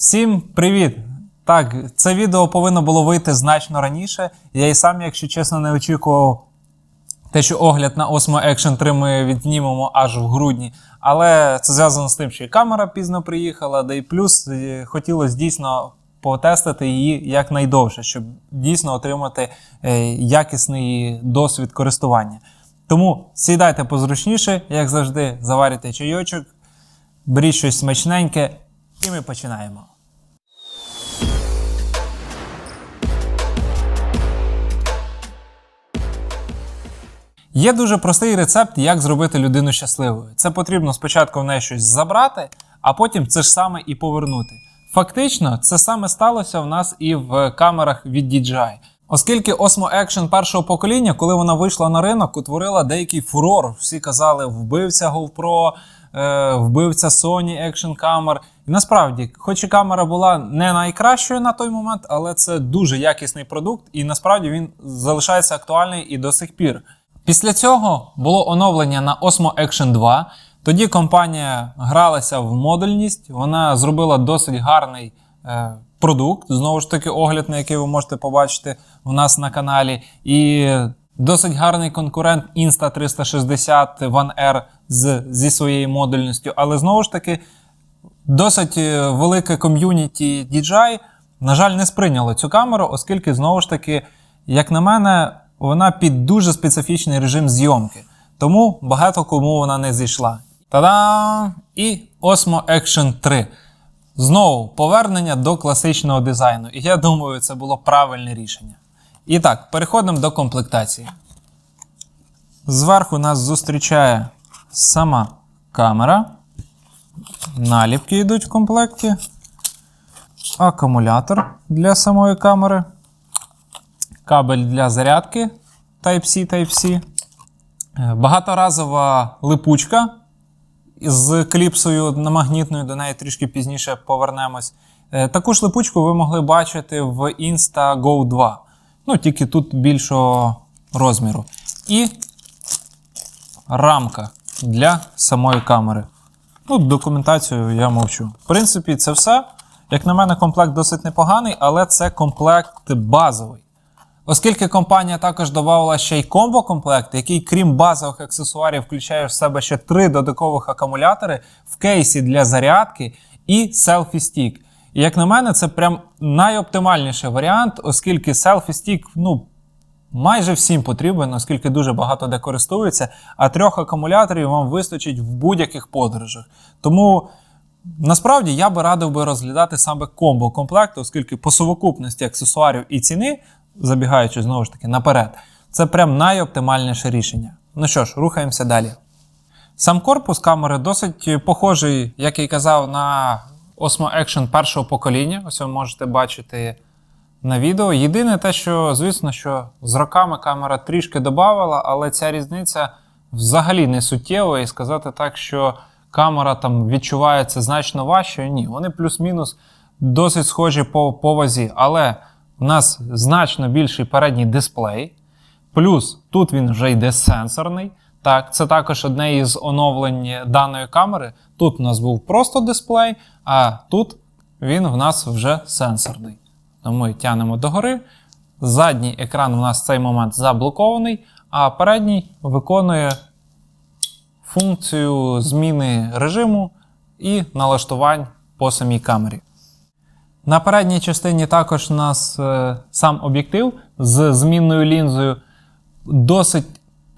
Всім привіт! Так, це відео повинно було вийти значно раніше. Я і сам, якщо чесно, не очікував те, що огляд на Osmo Action 3 ми відзнімемо аж в грудні. Але це зв'язано з тим, що і камера пізно приїхала, да і плюс е, хотілося дійсно потестити її якнайдовше, щоб дійсно отримати е, якісний досвід користування. Тому сідайте позручніше, як завжди, заварюйте чайочок, беріть щось смачненьке, і ми починаємо. Є дуже простий рецепт, як зробити людину щасливою. Це потрібно спочатку в неї щось забрати, а потім це ж саме і повернути. Фактично, це саме сталося в нас і в камерах від DJI. Оскільки Osmo Action першого покоління, коли вона вийшла на ринок, утворила деякий фурор. Всі казали, вбивця GoPro, е, вбивця Sony Action камер. І насправді, хоч і камера була не найкращою на той момент, але це дуже якісний продукт, і насправді він залишається актуальний і до сих пір. Після цього було оновлення на Osmo Action 2. Тоді компанія гралася в модульність, вона зробила досить гарний е, продукт. Знову ж таки, огляд, на який ви можете побачити у нас на каналі. І досить гарний конкурент Insta360 One R з, зі своєю модульністю. Але знову ж таки, досить е, велике ком'юніті DJI, на жаль, не сприйняло цю камеру, оскільки, знову ж таки, як на мене, вона під дуже специфічний режим зйомки. Тому багато кому вона не зійшла. Та-дам! І Osmo Action 3. Знову повернення до класичного дизайну. І я думаю, це було правильне рішення. І так, переходимо до комплектації. Зверху нас зустрічає сама камера. Наліпки йдуть в комплекті. Акумулятор для самої камери. Кабель для зарядки Type-C, Type-C. Е, Багаторазова липучка з кліпсою на магнітною, до неї трішки пізніше повернемось. Е, Таку ж липучку ви могли бачити в Insta Go 2. Ну, тільки тут більшого розміру. І рамка для самої камери. Ну, документацію я мовчу. В принципі, це все. Як на мене, комплект досить непоганий, але це комплект базовий. Оскільки компанія також додавала ще й комбо-комплект, який, крім базових аксесуарів, включає в себе ще три додаткових акумулятори в кейсі для зарядки і селфі-стік. І як на мене, це прям найоптимальніший варіант, оскільки селфі-стік, ну, майже всім потрібен, оскільки дуже багато де користуються, а трьох акумуляторів вам вистачить в будь-яких подорожах. Тому. Насправді я би радив би розглядати саме комбо комплект, оскільки по совокупності аксесуарів і ціни, забігаючи знову ж таки наперед, це прям найоптимальніше рішення. Ну що ж, рухаємося далі. Сам корпус камери досить похожий, як й казав, на Osmo Action першого покоління. Ось ви можете бачити на відео. Єдине те, що, звісно, що з роками камера трішки додавала, але ця різниця взагалі не суттєва, і сказати так, що камера там відчувається значно важче. Ні, вони плюс-мінус досить схожі по, по вазі. Але в нас значно більший передній дисплей. Плюс тут він вже йде сенсорний. Так, це також одне із оновлень даної камери. Тут у нас був просто дисплей, а тут він в нас вже сенсорний. Тому ми тягнемо догори. Задній екран у нас в цей момент заблокований, а передній виконує функцію зміни режиму і налаштувань по самій камері. На передній частині також у нас е, сам об'єктив з змінною лінзою досить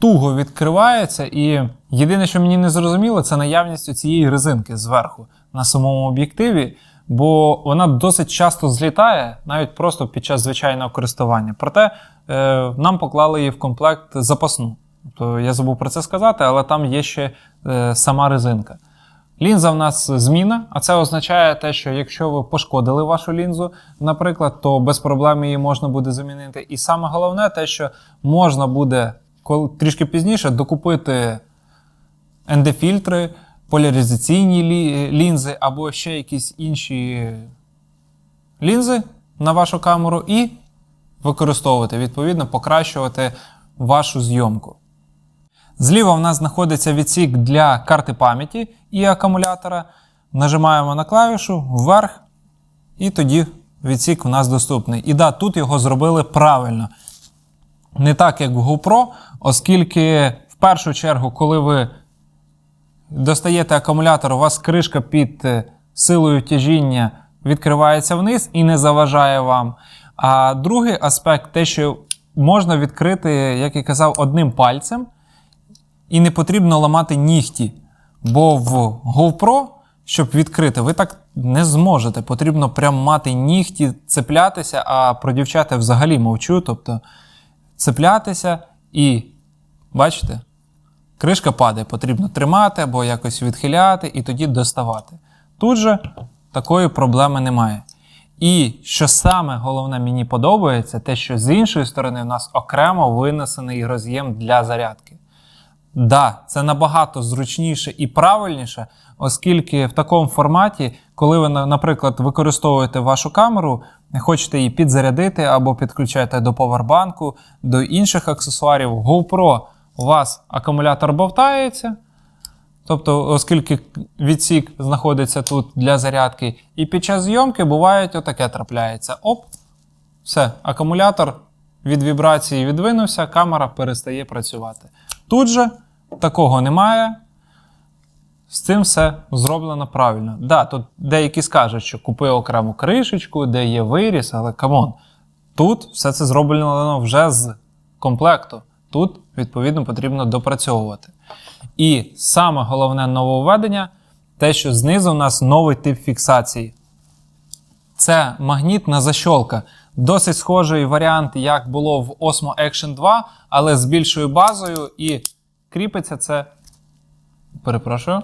туго відкривається. І єдине, що мені не зрозуміло, це наявність цієї резинки зверху на самому об'єктиві, бо вона досить часто злітає навіть просто під час звичайного користування. Проте е, нам поклали її в комплект запасну. То я забув про це сказати, але там є ще е, сама резинка. Лінза в нас зміна, а це означає те, що якщо ви пошкодили вашу лінзу, наприклад, то без проблем її можна буде замінити. І саме головне, те, що можна буде трішки пізніше докупити ND-фільтри, поляризаційні лінзи або ще якісь інші лінзи на вашу камеру і використовувати, відповідно, покращувати вашу зйомку. Зліва в нас знаходиться відсік для карти пам'яті і акумулятора. Нажимаємо на клавішу вверх, І тоді відсік в нас доступний. І да, тут його зробили правильно. Не так, як в GoPro, оскільки в першу чергу, коли ви достаєте акумулятор, у вас кришка під е, силою тяжіння відкривається вниз і не заважає вам. А другий аспект те, що можна відкрити, як я казав, одним пальцем, і не потрібно ламати нігті. Бо в GoPro, щоб відкрити, ви так не зможете. Потрібно прям мати нігті, цеплятися, а про дівчат я взагалі мовчу. Тобто цеплятися і, бачите, кришка падає, потрібно тримати або якось відхиляти і тоді доставати. Тут же такої проблеми немає. І що саме головне мені подобається, те, що з іншої сторони в нас окремо винесений роз'єм для зарядки. Да, це набагато зручніше і правильніше, оскільки в такому форматі, коли ви, наприклад, використовуєте вашу камеру, хочете її підзарядити або підключаєте до повербанку, до інших аксесуарів, GoPro у вас акумулятор бовтається. Тобто, оскільки відсік знаходиться тут для зарядки, і під час зйомки буває отаке трапляється. Оп, все, акумулятор від вібрації відвинувся, камера перестає працювати. Тут же такого немає. З цим все зроблено правильно. Да, тут деякі скажуть, що купи окрему кришечку, де є виріс, але камон. Тут все це зроблено вже з комплекту. Тут, відповідно, потрібно допрацьовувати. І саме головне нововведення те, що знизу у нас новий тип фіксації. Це магнітна защолка. Досить схожий варіант, як було в Osmo Action 2, але з більшою базою, і кріпиться це. Перепрошую.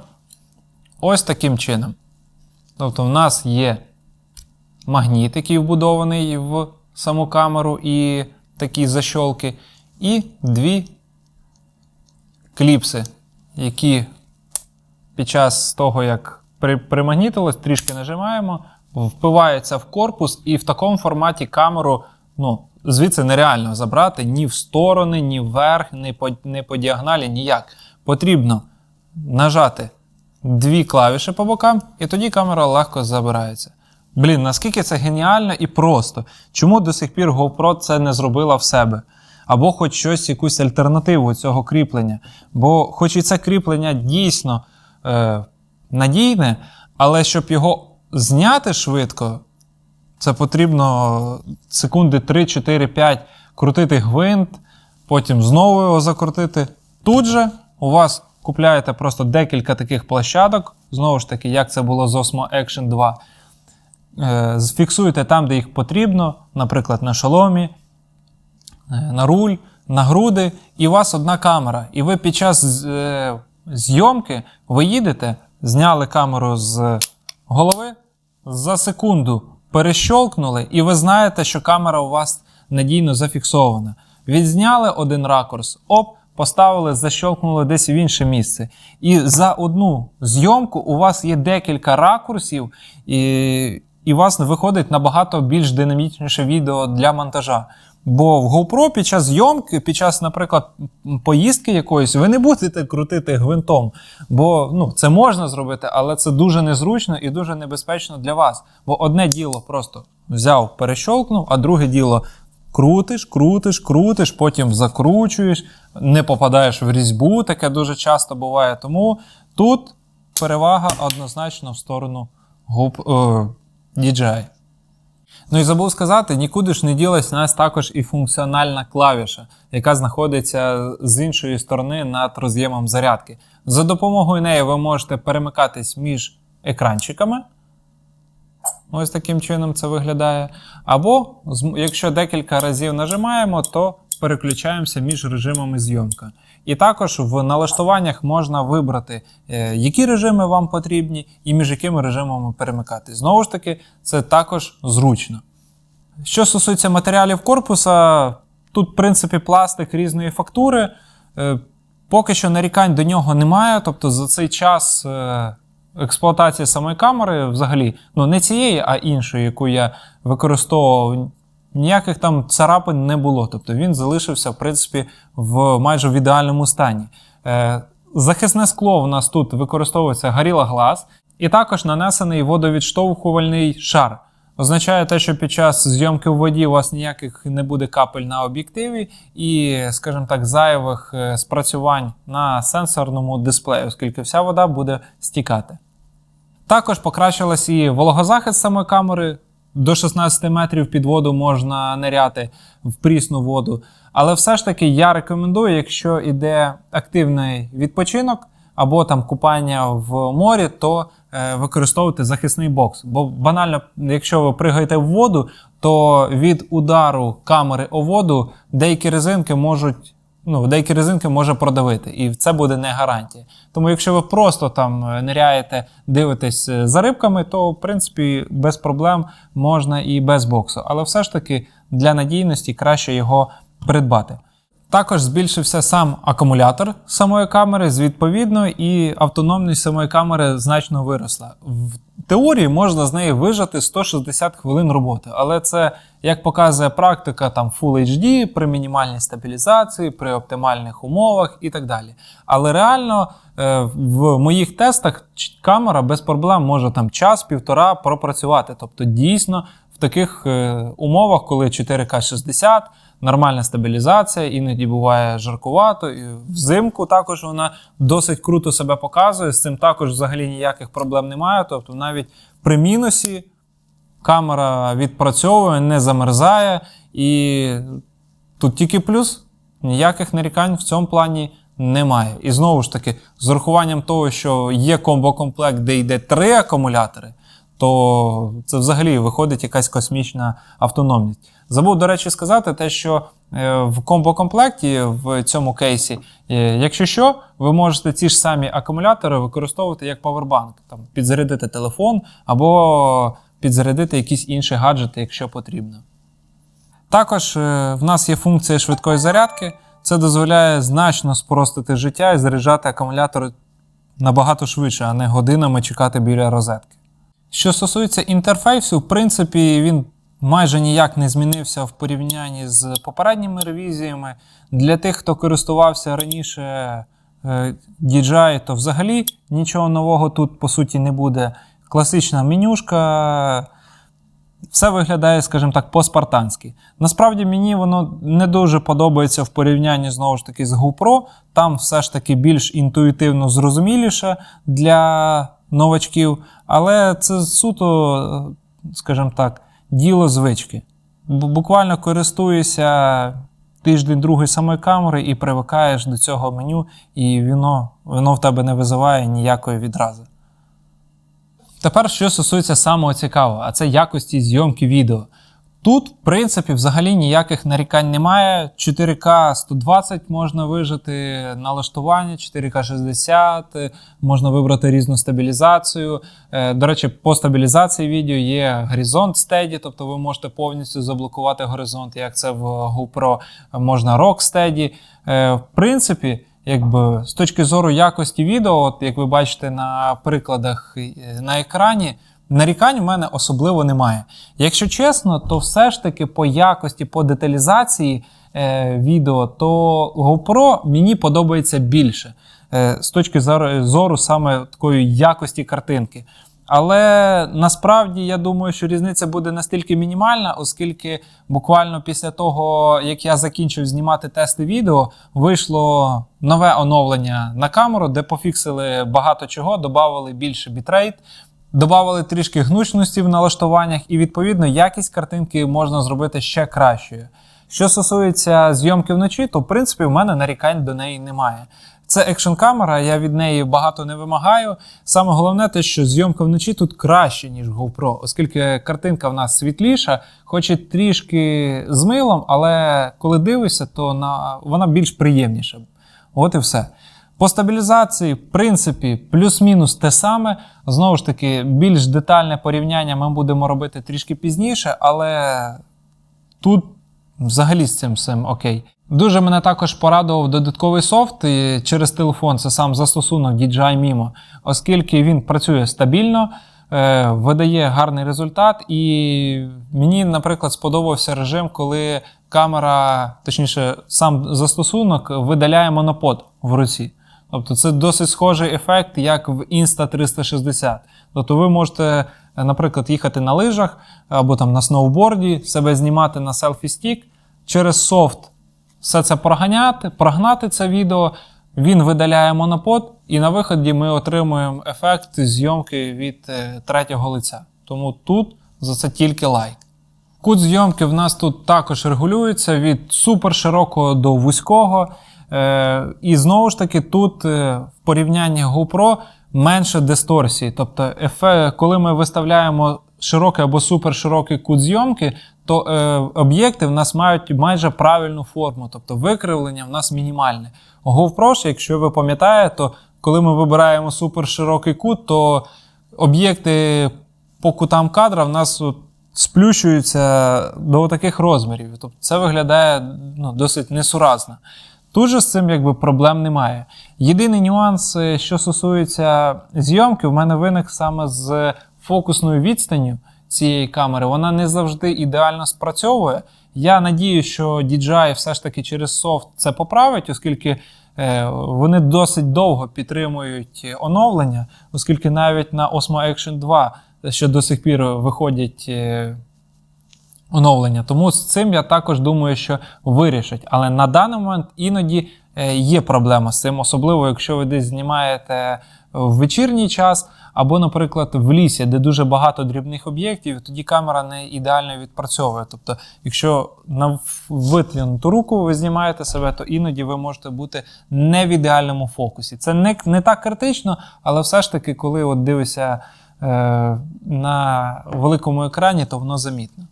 Ось таким чином. Тобто, в нас є магніт, який вбудований в саму камеру і такі защолки, і дві кліпси, які під час того, як при, примагнітилось, трішки нажимаємо, впиваються в корпус, і в такому форматі камеру ну, звідси нереально забрати ні в сторони, ні вверх, ні по, ні по діагоналі, ніяк. Потрібно нажати дві клавіші по бокам, і тоді камера легко забирається. Блін, наскільки це геніально і просто. Чому до сих пір GoPro це не зробила в себе? Або хоч щось, якусь альтернативу цього кріплення. Бо, хоч і це кріплення дійсно е, надійне, але щоб його зняти швидко, це потрібно секунди 3, 4, 5 крутити гвинт, потім знову його закрутити. Тут же у вас купляєте просто декілька таких площадок, знову ж таки, як це було з Osmo Action 2. Е, Зфіксуєте там, де їх потрібно, наприклад, на шоломі, е, на руль, на груди, і у вас одна камера. І ви під час е, зйомки ви їдете, зняли камеру з голови, за секунду перещолкнули, і ви знаєте, що камера у вас надійно зафіксована. Відзняли один ракурс, оп, поставили, защолкнули десь в інше місце. І за одну зйомку у вас є декілька ракурсів, і, і у вас виходить набагато більш динамічніше відео для монтажа. Бо в GoPro під час зйомки, під час, наприклад, поїздки якоїсь, ви не будете крутити гвинтом. Бо ну, це можна зробити, але це дуже незручно і дуже небезпечно для вас. Бо одне діло просто взяв, перещолкнув, а друге діло крутиш, крутиш, крутиш, потім закручуєш, не попадаєш в різьбу, таке дуже часто буває. Тому тут перевага однозначно в сторону GoP- е, DJI. Ну і забув сказати, нікуди ж не ділась у нас також і функціональна клавіша, яка знаходиться з іншої сторони над роз'ємом зарядки. За допомогою неї ви можете перемикатись між екранчиками. Ось таким чином це виглядає. Або, якщо декілька разів нажимаємо, то переключаємося між режимами зйомка. І також в налаштуваннях можна вибрати, е, які режими вам потрібні і між якими режимами перемикати. Знову ж таки, це також зручно. Що стосується матеріалів корпуса, тут, в принципі, пластик різної фактури. Е, Поки що нарікань до нього немає. Тобто за цей час е, експлуатації самої камери, взагалі, ну не цієї, а іншої, яку я використовував, ніяких там царапин не було. Тобто він залишився, в принципі, в майже в ідеальному стані. Е, Захисне скло у нас тут використовується Gorilla Glass, і також нанесений водовідштовхувальний шар. означає те, що під час зйомки в воді у вас ніяких не буде капель на об'єктиві і, скажімо так, зайвих е, спрацювань на сенсорному дисплеї, оскільки вся вода буде стікати. Також покращилась і вологозахист самої камери. До 16 метрів під воду можна ниряти в прісну воду. Але все ж таки я рекомендую, якщо йде активний відпочинок або там купання в морі, то е, використовувати захисний бокс. Бо банально, якщо ви пригаєте в воду, то від удару камери о воду деякі резинки можуть ну, деякі резинки може продавити, і це буде не гарантія. Тому якщо ви просто там е, ниряєте, дивитесь е, за рибками, то в принципі без проблем можна і без боксу. Але все ж таки для надійності краще його придбати. Також збільшився сам акумулятор самої камери, відповідно, і автономність самої камери значно виросла. В теорії можна з неї вижати 160 хвилин роботи, але це, як показує практика, там Full HD при мінімальній стабілізації, при оптимальних умовах і так далі. Але реально е, в моїх тестах камера без проблем може там час-півтора пропрацювати. Тобто, дійсно, в таких е, умовах, коли 4К 60, нормальна стабілізація, іноді буває жаркувато. І взимку також вона досить круто себе показує. З цим також взагалі ніяких проблем немає. Тобто, навіть при мінусі камера відпрацьовує, не замерзає, і тут тільки плюс. Ніяких нарікань в цьому плані немає. І знову ж таки, з урахуванням того, що є комбо-комплект, де йде три акумулятори, то це взагалі виходить якась космічна автономність. Забув, до речі, сказати те, що е, в комбо-комплекті в цьому кейсі, е, якщо що, ви можете ці ж самі акумулятори використовувати як павербанк, там підзарядити телефон або підзарядити якісь інші гаджети, якщо потрібно. Також е, в нас є функція швидкої зарядки. Це дозволяє значно спростити життя і заряджати акумулятор набагато швидше, а не годинами чекати біля розетки. Що стосується інтерфейсу, в принципі, він майже ніяк не змінився в порівнянні з попередніми ревізіями. Для тих, хто користувався раніше е, DJI, то взагалі нічого нового тут по суті не буде. Класична менюшка, все виглядає, скажімо так, по-спартанськи. Насправді мені воно не дуже подобається в порівнянні знову ж таки з GoPro. Там все ж таки більш інтуїтивно зрозуміліше для новачків, але це суто, скажімо так, діло звички. Буквально користуєшся тиждень-другий самої камери і привикаєш до цього меню, і воно, воно в тебе не визиває ніякої відрази. Тепер, що стосується самого цікавого, а це якості зйомки відео. Тут, в принципі, взагалі ніяких нарікань немає. 4К 120 можна вижити налаштування, 4К 60, е, можна вибрати різну стабілізацію. Е, До речі, по стабілізації відео є горизонт Steady, тобто ви можете повністю заблокувати горизонт, як це в GoPro, можна Rock. Е, В принципі, якби з точки зору якості відео, от як ви бачите на прикладах е, на екрані, нарікань в мене особливо немає. Якщо чесно, то все ж таки по якості, по деталізації е, відео, то GoPro мені подобається більше е, з точки зору саме такої якості картинки. Але насправді я думаю, що різниця буде настільки мінімальна, оскільки буквально після того, як я закінчив знімати тести відео, вийшло нове оновлення на камеру, де пофіксили багато чого, додали більше бітрейт, додали трішки гнучності в налаштуваннях, і відповідно якість картинки можна зробити ще кращою. Що стосується зйомки вночі, то в принципі в мене нарікань до неї немає. Це екшн камера, я від неї багато не вимагаю. Саме головне те, що зйомка вночі тут краще, ніж GoPro, оскільки картинка в нас світліша, хоч і трішки з милом, але коли дивишся, то на... вона більш приємніша. От і все. По стабілізації, в принципі, плюс-мінус те саме. Знову ж таки, більш детальне порівняння ми будемо робити трішки пізніше, але тут взагалі з цим всім окей. Дуже мене також порадував додатковий софт через телефон. Це сам застосунок DJI Mimo, оскільки він працює стабільно, е, видає гарний результат. І мені, наприклад, сподобався режим, коли камера, точніше, сам застосунок видаляє монопод в руці. Тобто це досить схожий ефект, як в Insta360. Тобто ви можете е, наприклад, їхати на лижах або там на сноуборді, себе знімати на селфі-стік, через софт все це проганяти, прогнати це відео. Він видаляє монопод, і на виході ми отримуємо ефект зйомки від е, третього лиця. Тому тут за це тільки лайк. Кут зйомки в нас тут також регулюється від супер широкого до вузького. Е, і знову ж таки, тут е, в порівнянні GoPro менше дисторсії. Тобто, коли ми виставляємо широкий або суперширокий кут зйомки, то е, об'єкти в нас мають майже правильну форму, тобто викривлення в нас мінімальне. GoPro, якщо ви пам'ятаєте, то коли ми вибираємо суперширокий кут, то об'єкти по кутам кадра в нас сплющуються до таких розмірів. Тобто це виглядає ну, досить несуразно. Тут же з цим якби проблем немає. Єдиний нюанс, е, що стосується зйомки, в мене виник саме з фокусною відстанню цієї камери. Вона не завжди ідеально спрацьовує. Я надію, що DJI все ж таки через софт це поправить, оскільки е, вони досить довго підтримують оновлення, оскільки навіть на Osmo Action 2, що до сих пір виходять. Оновлення. Тому з цим я також думаю, що вирішать. Але на даний момент іноді е, є проблема з цим, особливо якщо ви десь знімаєте в вечірній час, або, наприклад, в лісі, де дуже багато дрібних об'єктів, тоді камера не ідеально відпрацьовує. Тобто, якщо на витягнуту руку ви знімаєте себе, то іноді ви можете бути не в ідеальному фокусі. Це не, не так критично, але все ж таки, коли от дивишся е, на великому екрані, то воно замітно.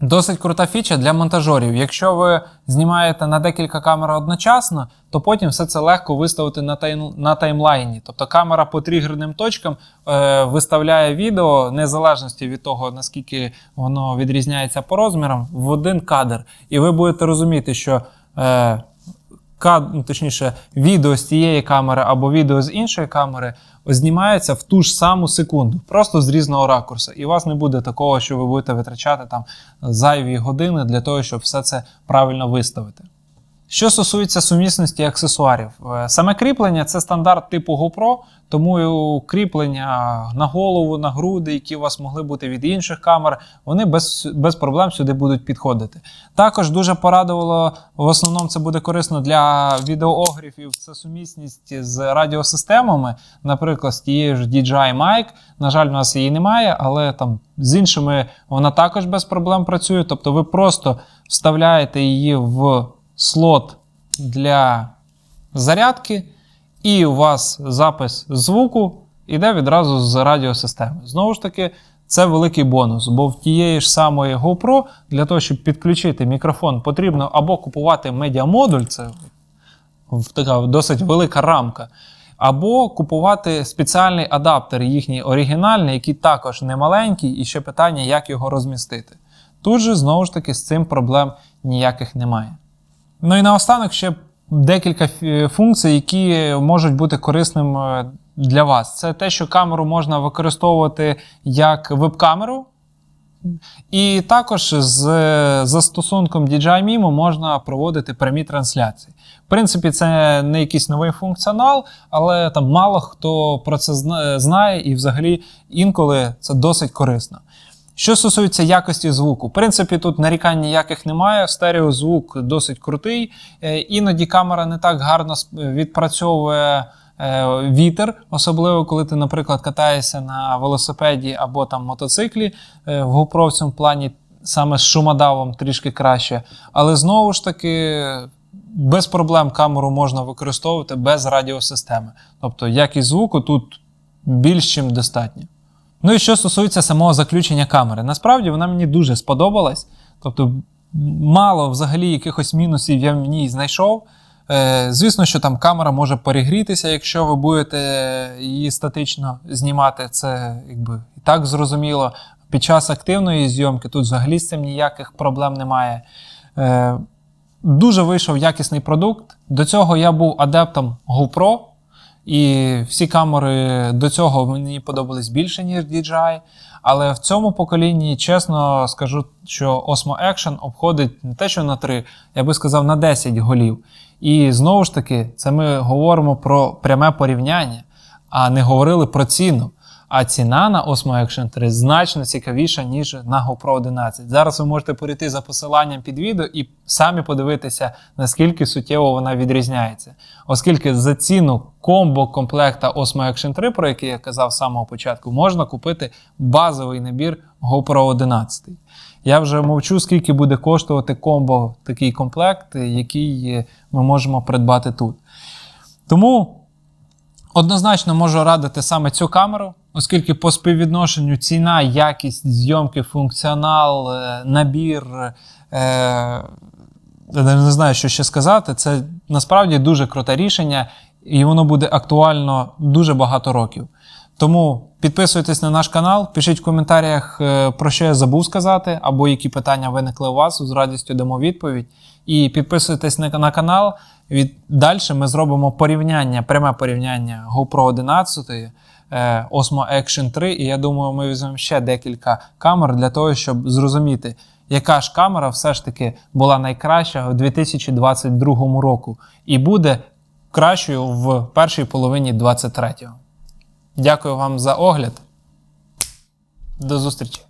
Досить крута фіча для монтажерів. Якщо ви знімаєте на декілька камер одночасно, то потім все це легко виставити на тайм, на таймлайні. Тобто камера по тригерним точкам е, виставляє відео незалежності від того, наскільки воно відрізняється по розмірам, в один кадр. І ви будете розуміти, що е, кад, ну, точніше, відео з цієї камери або відео з іншої камери знімається в ту ж саму секунду, просто з різного ракурсу. І у вас не буде такого, що ви будете витрачати там зайві години для того, щоб все це правильно виставити. Що стосується сумісності аксесуарів, е, саме кріплення це стандарт типу GoPro, тому кріплення на голову, на груди, які у вас могли бути від інших камер, вони без без проблем сюди будуть підходити. Також дуже порадувало, в основному це буде корисно для відеоогріфів, це сумісність з радіосистемами, наприклад, з тією ж DJI Mic. На жаль, в нас її немає, але там з іншими вона також без проблем працює. Тобто ви просто вставляєте її в слот для зарядки, і у вас запис звуку йде відразу з радіосистеми. Знову ж таки, це великий бонус, бо в тієї ж самої GoPro для того, щоб підключити мікрофон, потрібно або купувати медіамодуль, це така досить велика рамка. Або купувати спеціальний адаптер, їхній оригінальний, який також не маленький, і ще питання, як його розмістити. Тут же, знову ж таки, з цим проблем ніяких немає. Ну і наостанок ще декілька функцій, які можуть бути корисним е, для вас. Це те, що камеру можна використовувати як веб-камеру. І також з застосунком DJI Mimo можна проводити прямі трансляції. В принципі, це не якийсь новий функціонал, але там мало хто про це знає, і взагалі інколи це досить корисно. Що стосується якості звуку, в принципі, тут нарікань ніяких немає. Стереозвук досить крутий. Е, іноді камера не так гарно відпрацьовує е, вітер, особливо коли ти, наприклад, катаєшся на велосипеді або там мотоциклі. Е, в GoPro в цьому плані саме з шумодавом трішки краще. Але знову ж таки. Без проблем камеру можна використовувати без радіосистеми. Тобто якість звуку тут більш чим достатньо. Ну і що стосується самого заключення камери, насправді вона мені дуже сподобалась. Тобто, мало взагалі якихось мінусів я в ній знайшов. Е, Звісно, що там камера може перегрітися, якщо ви будете її статично знімати, це якби і так зрозуміло. Під час активної зйомки тут взагалі з цим ніяких проблем немає. Е, Дуже вийшов якісний продукт. До цього я був адептом GoPro. І всі камери до цього мені подобались більше, ніж DJI. Але в цьому поколінні, чесно скажу, що Osmo Action обходить не те, що на 3, я би сказав, на 10 голів. І знову ж таки, це ми говоримо про пряме порівняння, а не говорили про ціну. А ціна на Osmo Action 3 значно цікавіша, ніж на GoPro 11. Зараз ви можете перейти за посиланням під відео і самі подивитися, наскільки суттєво вона відрізняється. Оскільки за ціну комбо комплекта Osmo Action 3, про який я казав з самого початку, можна купити базовий набір GoPro 11. Я вже мовчу, скільки буде коштувати комбо такий комплект, який е, ми можемо придбати тут. Тому однозначно можу радити саме цю камеру, оскільки по співвідношенню ціна, якість зйомки, функціонал, е, набір. Е- я не знаю, що ще сказати. Це насправді дуже круте рішення, і воно буде актуально дуже багато років. Тому підписуйтесь на наш канал, пишіть в коментарях, е, про що я забув сказати, або які питання виникли у вас. З радістю дамо відповідь. І підписуйтесь на, на канал. Від далі ми зробимо порівняння, пряме порівняння GoPro 11, е, Osmo Action 3. І я думаю, ми візьмемо ще декілька камер для того, щоб зрозуміти, яка ж камера все ж таки була найкраща у 2022 року і буде кращою в першій половині 2023. Дякую вам за огляд. До зустрічі!